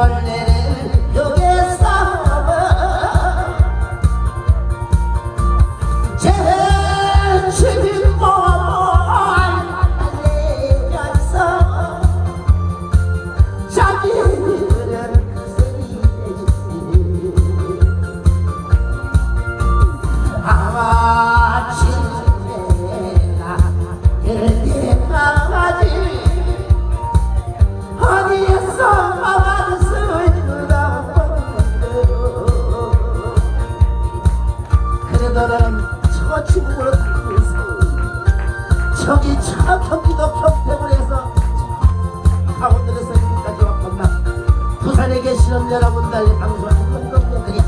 벌레는 여 계시는 여러분들 방송하는 분들이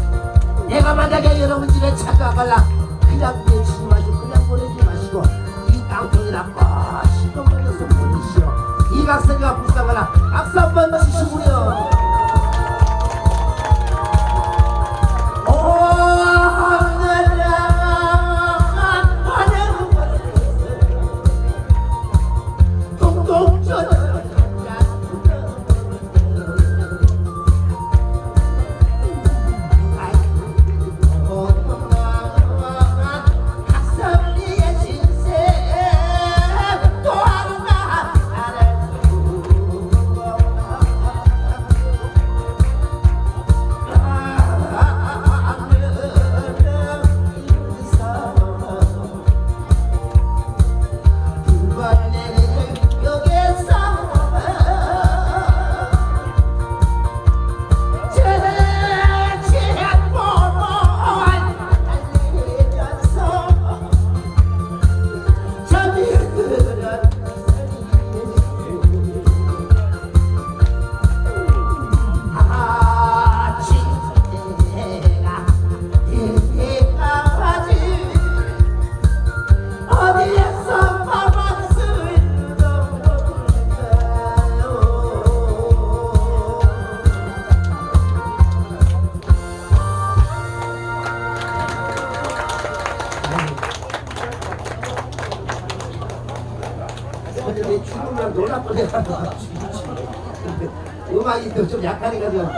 내가 만약에 여러분 집에 찾아가라 그냥 내치지 마시고 그냥 보내지 마시고 이 깡통이나 멋있게 보내서 보내시오. 이 각성이가 불쌍하라 박수 한번 치시고요 내 죽으면 놀랍고 내가 음악이 약하니까 좀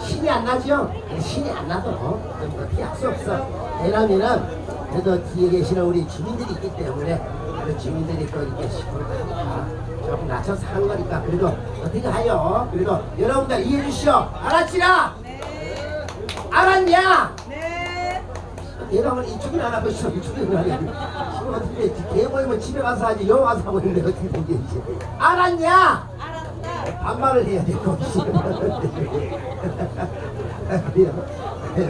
신이 안 나죠? 신이 안 나도 좀 피할 수 없어. 왜냐면은 그래도 뒤에 계시는 우리 주민들이 있기 때문에 그 주민들이 또 이렇게 시골 가니까 조금 낮춰서 한 거니까 그래도 어떻게 하요? 그래도 여러분들 이해해 주시오. 알았지라? 알았냐? 내가 오늘 이쪽이 나가고 있어. 이쪽이 나가고 지금 어떻게 개 보이면 집에 가서 하지 여 와서 하고 있는데 어떻게 되겠지? 알았냐? 반말을 해야 될것 같지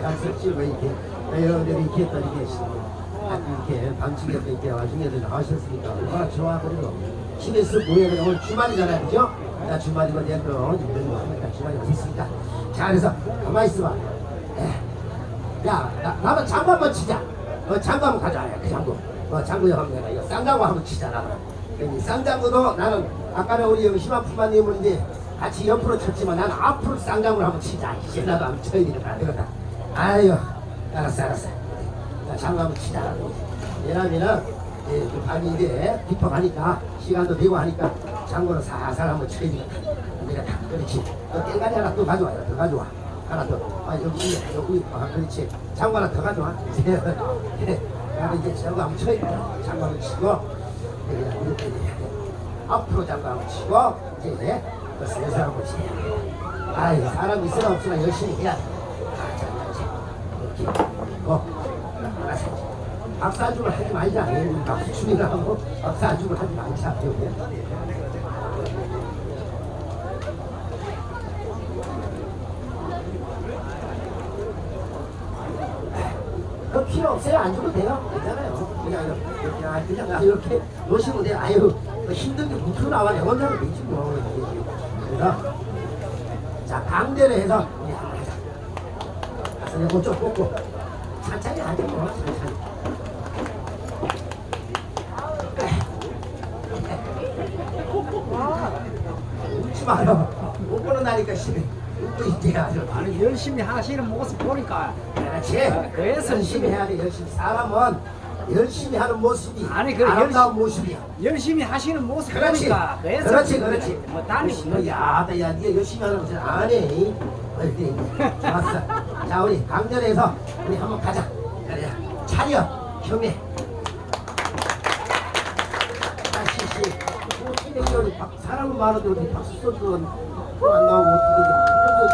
가서 지금 이렇게 여러분들이 이렇게 또 이렇게 이렇게 또 이렇게 와중에도 나오셨으니까 얼마나 좋아 그래도 집에서 모여서 오늘 주말이잖아요 그죠? 나 주말이고 내가 또 힘든 거 하니까 주말이 어딨습니까? 자 그래서 가만히 있어봐. 에. 야, 나, 나도 장구 한번 치자. 어, 장구 한번 가자. 그 장구. 어, 장구 한번 내가 이거 쌍장구 한번 치자. 나. 이 쌍장구도 나는 아까는 우리 여기 희망품마님은 이제 같이 옆으로 쳤지만 나는 앞으로 쌍장구를 한번 치자. 이제 나도 한번 쳐야 되겠다. 안 되겠다. 아유, 알았어, 알았어. 자, 장구 한번 치자. 왜냐면은 예, 그 이제 깊어가니까 시간도 되고 하니까 장구를 살살 한번 쳐야 되겠다. 내가 다 그렇지. 또 땡가리 하나 또 가져와. 더 가져와. 하나 더. 아, 여기, 여기, 아, 그렇지. 장구 하나 더 가져와. 네. 나는 이제 저거 한번 쳐야 돼. 장구 한번 치고, 네, 이렇게 해야 돼. 앞으로 장구 한번 치고, 이제, 네. 또 슬슬 한번 치야 돼. 아이, 사람 있으나 없으나 열심히 해야 돼. 아, 자, 이제. 이렇게. 어. 박사주를 하지 말자. 박수춤이라 하고, 박사주를 하지 말자. 여기. 그 필요 없어요. 안 줘도 돼요. 괜찮아요. 그냥 이렇게, 그냥, 그냥 이렇게 놓으시면 돼요. 아유, 뭐 힘든 게 무슨 나와. 내 혼자는 되지 뭐. 그래서, 자, 강대로 해서, 하자. 가서 내가 좀 뽑고, 천천히 하자, 뭐. 천천히. 웃지 마요. 못 보는 나니까 싫어. 아주. 아니 열심히 하시는 모습 보니까 그렇지. 그래서 열심히 해야 돼. 열심히 사람은 열심히 하는 모습이 아니, 그래, 아름다운 모습이야. 열심히 하시는 모습 그렇지, 보니까 그래서 그렇지, 그렇지. 뭐 땀이 너, 야, 나, 야, 네가 열심히 하는 거잘 안 해. 어디, 좋았어. 자, 우리 강렬해서 우리 한번 가자. 그래, 차려, 형님. 시시. 뭐, 박- 사람은 어디 박수 써주는 안 나오고 어떻게